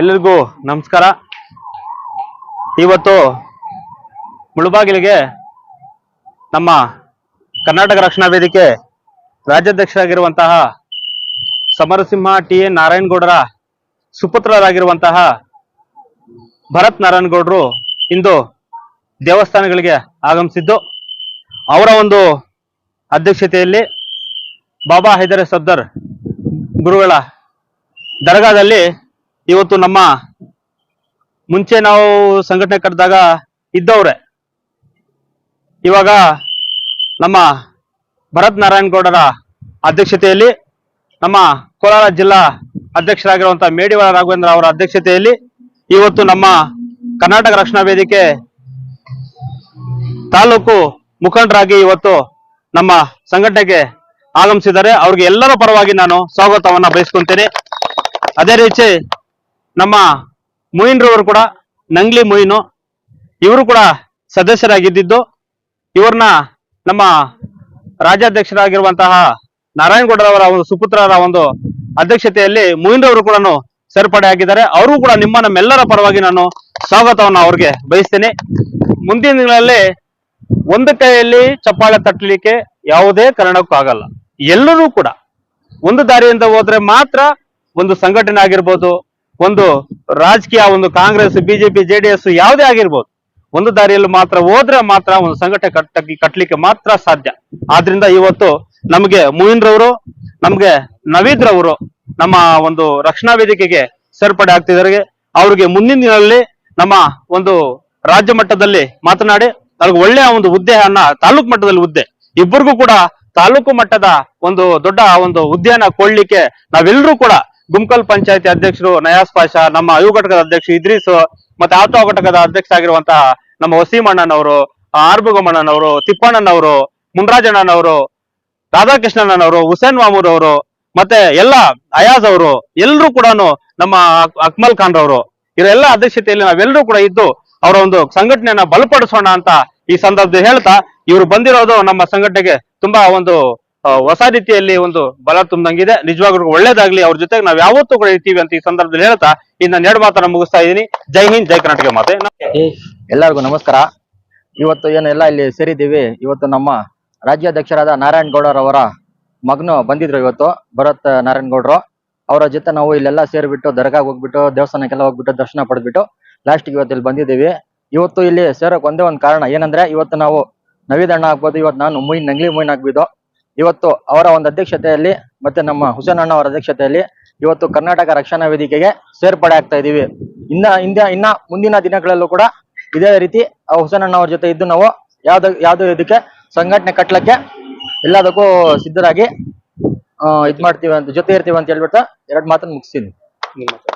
ಎಲ್ಲರಿಗೂ ನಮಸ್ಕಾರ. ಇವತ್ತು ಮುಳುಬಾಗಿಲಿಗೆ ನಮ್ಮ ಕರ್ನಾಟಕ ರಕ್ಷಣಾ ವೇದಿಕೆ ರಾಜ್ಯಾಧ್ಯಕ್ಷರಾಗಿರುವಂತಹ ಸಮರಸಿಂಹ ಟಿ ಎ ನಾರಾಯಣಗೌಡರ ಸುಪುತ್ರರಾಗಿರುವಂತಹ ಭರತ್ ನಾರಾಯಣಗೌಡರು ಇಂದು ದೇವಸ್ಥಾನಗಳಿಗೆ ಆಗಮಿಸಿದ್ದು, ಅವರ ಒಂದು ಅಧ್ಯಕ್ಷತೆಯಲ್ಲಿ ಬಾಬಾ ಹೈದರ ಸದ್ದರ್ ಗುರುಗಳ ದರ್ಗಾದಲ್ಲಿ ಇವತ್ತು ನಮ್ಮ ಮುಂಚೆ ನಾವು ಸಂಘಟನೆ ಕಟ್ಟಿದಾಗ ಇದ್ದವ್ರೆ. ಇವಾಗ ನಮ್ಮ ಭರತ್ ನಾರಾಯಣ್ ಗೌಡರ ಅಧ್ಯಕ್ಷತೆಯಲ್ಲಿ, ನಮ್ಮ ಕೋಲಾರ ಜಿಲ್ಲಾ ಅಧ್ಯಕ್ಷರಾಗಿರುವಂತಹ ಮೇಡಿವಾಳ ರಾಘವೇಂದ್ರ ಅವರ ಅಧ್ಯಕ್ಷತೆಯಲ್ಲಿ ಇವತ್ತು ನಮ್ಮ ಕರ್ನಾಟಕ ರಕ್ಷಣಾ ವೇದಿಕೆ ತಾಲೂಕು ಮುಖಂಡರಾಗಿ ಇವತ್ತು ನಮ್ಮ ಸಂಘಟನೆಗೆ ಆಗಮಿಸಿದ್ದಾರೆ. ಅವ್ರಿಗೆ ಎಲ್ಲರ ಪರವಾಗಿ ನಾನು ಸ್ವಾಗತವನ್ನ ಬಯಸ್ಕೊಂತೇನೆ. ಅದೇ ರೀತಿ ನಮ್ಮ ಮೊಯಿನ್ರವರು ಕೂಡ, ನಂಗ್ಲಿ ಮೊಯಿನು, ಇವರು ಕೂಡ ಸದಸ್ಯರಾಗಿದ್ದಿದ್ದು, ಇವ್ರನ್ನ ನಮ್ಮ ರಾಜ್ಯಾಧ್ಯಕ್ಷರಾಗಿರುವಂತಹ ನಾರಾಯಣಗೌಡರವರ ಒಂದು ಸುಪುತ್ರರ ಒಂದು ಅಧ್ಯಕ್ಷತೆಯಲ್ಲಿ ಮೊಯಿನ್ರವರು ಕೂಡ ಸೇರ್ಪಡೆ ಆಗಿದ್ದಾರೆ. ಅವರು ಕೂಡ ನಿಮ್ಮ ನಮ್ಮೆಲ್ಲರ ಪರವಾಗಿ ನಾನು ಸ್ವಾಗತವನ್ನು ಅವ್ರಿಗೆ ಬಯಸ್ತೇನೆ. ಮುಂದಿನ ದಿನಗಳಲ್ಲಿ ಒಂದು ಕೈಯಲ್ಲಿ ಚಪ್ಪಾಳೆ ತಟ್ಟಲಿಕ್ಕೆ ಯಾವುದೇ ಕಾರಣಕ್ಕೂ ಆಗಲ್ಲ. ಎಲ್ಲರೂ ಕೂಡ ಒಂದು ದಾರಿಯಿಂದ ಹೋದ್ರೆ ಮಾತ್ರ ಒಂದು ಸಂಘಟನೆ ಆಗಿರ್ಬೋದು ಒಂದು ರಾಜಕೀಯ, ಒಂದು ಕಾಂಗ್ರೆಸ್, ಬಿಜೆಪಿ, ಜೆಡಿಎಸ್ ಯಾವುದೇ ಆಗಿರ್ಬೋದು, ಒಂದು ದಾರಿಯಲ್ಲಿ ಮಾತ್ರ ಹೋದ್ರೆ ಮಾತ್ರ ಒಂದು ಸಂಘಟನೆ ಕಟ್ಟ ಕಟ್ಟಲಿಕ್ಕೆ ಮಾತ್ರ ಸಾಧ್ಯ. ಆದ್ರಿಂದ ಇವತ್ತು ನಮಗೆ ಮುಯಿನ್ರವರು ನಮ್ಗೆ ನವೀದ್ರವರು ನಮ್ಮ ಒಂದು ರಕ್ಷಣಾ ವೇದಿಕೆಗೆ ಸೇರ್ಪಡೆ ಆಗ್ತಿದ್ದಾರೆ. ಅವ್ರಿಗೆ ಮುಂದಿನ ದಿನಗಳಲ್ಲಿ ನಮ್ಮ ಒಂದು ರಾಜ್ಯ ಮಟ್ಟದಲ್ಲಿ ಮಾತನಾಡಿ, ಅವ್ರಿಗೆ ಒಳ್ಳೆಯ ಒಂದು ಹುದ್ದೆಯನ್ನ ತಾಲೂಕು ಮಟ್ಟದಲ್ಲಿ ಹುದ್ದೆ. ಇಬ್ಬರಿಗೂ ಕೂಡ ತಾಲೂಕು ಮಟ್ಟದ ಒಂದು ದೊಡ್ಡ ಒಂದು ಹುದ್ದೆಯನ್ನ ಕೊಡ್ಲಿಕ್ಕೆ ನಾವೆಲ್ಲರೂ ಕೂಡ ಗುಮ್ಕಲ್ ಪಂಚಾಯತಿ ಅಧ್ಯಕ್ಷರು ನಯಾಸ್ ಪಾಷಾ, ನಮ್ಮ ಅಯು ಘಟಕದ ಅಧ್ಯಕ್ಷ ಇದ್ರೀಸ್ ಮತ್ತೆ ಆತೋ ಘಟಕದ ಅಧ್ಯಕ್ಷ ಆಗಿರುವಂತಹ ನಮ್ಮ ವಸೀಮಣ್ಣನವರು ಆರ್ಬುಗಮ್ಮಣ್ಣನವರು ತಿಪ್ಪಣ್ಣನವರು, ಮುನ್ರಾಜಣ್ಣನವರು, ರಾಧಾಕೃಷ್ಣಣ್ಣನವರು, ಹುಸೇನ್ ಮಾಮೂರ್ ಅವರು ಮತ್ತೆ ಎಲ್ಲ ಅಯಾಜ್ ಅವರು ಎಲ್ಲರೂ ಕೂಡ ನಮ್ಮ ಅಕ್ಮಲ್ ಖಾನ್ ರವರು. ಇವರೆಲ್ಲ ಅಧ್ಯಕ್ಷತೆಯಲ್ಲಿ ನಾವೆಲ್ಲರೂ ಕೂಡ ಇದ್ದು ಅವರ ಒಂದು ಸಂಘಟನೆಯನ್ನ ಬಲಪಡಿಸೋಣ ಅಂತ ಈ ಸಂದರ್ಭದಲ್ಲಿ ಹೇಳ್ತಾ ಇವರು ಬಂದಿರೋದು ನಮ್ಮ ಸಂಘಟನೆಗೆ ತುಂಬಾ ಒಂದು ಹೊಸ ರೀತಿಯಲ್ಲಿ ಒಂದು ಬಲ ತುಂಬಂಗಿದೆ. ನಿಜವಾಗ್ಲೂ ಒಳ್ಳೇದಾಗ್ಲಿ. ಅವ್ರ ಜೊತೆಗೆ ನಾವ್ ಯಾವತ್ತೂ ಕೂಡ ಇರ್ತೀವಿ ಅಂತ ಈ ಸಂದರ್ಭದಲ್ಲಿ ಹೇಳ್ತಾ ಇನ್ನ ಎರಡು ಮಾತನ್ನ ಮುಗಿಸ್ತಾ ಇದೀನಿ ಜೈ ಹಿಂದ್, ಜೈ ಕರ್ನಾಟಕ ಮಾತೆ. ಎಲ್ಲರಿಗೂ ನಮಸ್ಕಾರ. ಇವತ್ತು ಏನೆಲ್ಲ ಇಲ್ಲಿ ಸೇರಿದ್ದೀವಿ. ಇವತ್ತು ನಮ್ಮ ರಾಜ್ಯಾಧ್ಯಕ್ಷರಾದ ನಾರಾಯಣ್ ಗೌಡರವರ ಮಗನು ಬಂದಿದ್ರು ಇವತ್ತು, ಭರತ್ ನಾರಾಯಣ್ ಗೌಡ್ರು. ಅವರ ಜೊತೆ ನಾವು ಇಲ್ಲೆಲ್ಲ ಸೇರಿಬಿಟ್ಟು, ದರ್ಗಾಗ್ ಹೋಗ್ಬಿಟ್ಟು, ದೇವಸ್ಥಾನಕ್ಕೆಲ್ಲ ಹೋಗ್ಬಿಟ್ಟು, ದರ್ಶನ ಪಡೆದ್ಬಿಟ್ಟು ಲಾಸ್ಟ್ ಇವತ್ತು ಇಲ್ಲಿ ಬಂದಿದ್ದೀವಿ. ಇವತ್ತು ಇಲ್ಲಿ ಸೇರೋಕೆ ಒಂದೇ ಒಂದು ಕಾರಣ. ಏನಂದ್ರೆ, ಇವತ್ತು ನಾವು ನವೀದಣ್ಣ ಆಗ್ಬೋದು, ಇವತ್ತು ನಾನು ಮುಯಿನ್ ನಂಗ್ಲಿ ಮುಯಿನ್ ಆಗ್ಬಿದ್ದು. ಇವತ್ತು ಅವರ ಒಂದು ಅಧ್ಯಕ್ಷತೆಯಲ್ಲಿ ಮತ್ತೆ ನಮ್ಮ ಹುಸೇನ್ ಅಣ್ಣ ಅವರ ಅಧ್ಯಕ್ಷತೆಯಲ್ಲಿ ಇವತ್ತು ಕರ್ನಾಟಕ ರಕ್ಷಣಾ ವೇದಿಕೆಗೆ ಸೇರ್ಪಡೆ ಆಗ್ತಾ ಇದೀವಿ ಇನ್ನ, ಹಿಂದೆ, ಇನ್ನ ಮುಂದಿನ ದಿನಗಳಲ್ಲೂ ಕೂಡ ಇದೇ ರೀತಿ ಆ ಹುಸೇನ್ ಅಣ್ಣ ಅವ್ರ ಜೊತೆ ಇದ್ದು ನಾವು ಯಾವ್ದು ಯಾವ್ದು ಇದಕ್ಕೆ ಸಂಘಟನೆ ಕಟ್ಲಕ್ಕೆ ಎಲ್ಲದಕ್ಕೂ ಸಿದ್ಧರಾಗಿ ಇದ್ ಮಾಡ್ತೀವಿ ಅಂತ, ಜೊತೆ ಇರ್ತೀವಿ ಅಂತ ಹೇಳ್ಬಿಟ್ಟು ಎರಡ್ ಮಾತನ್ನ ಮುಗಿಸ್ತೀನಿ.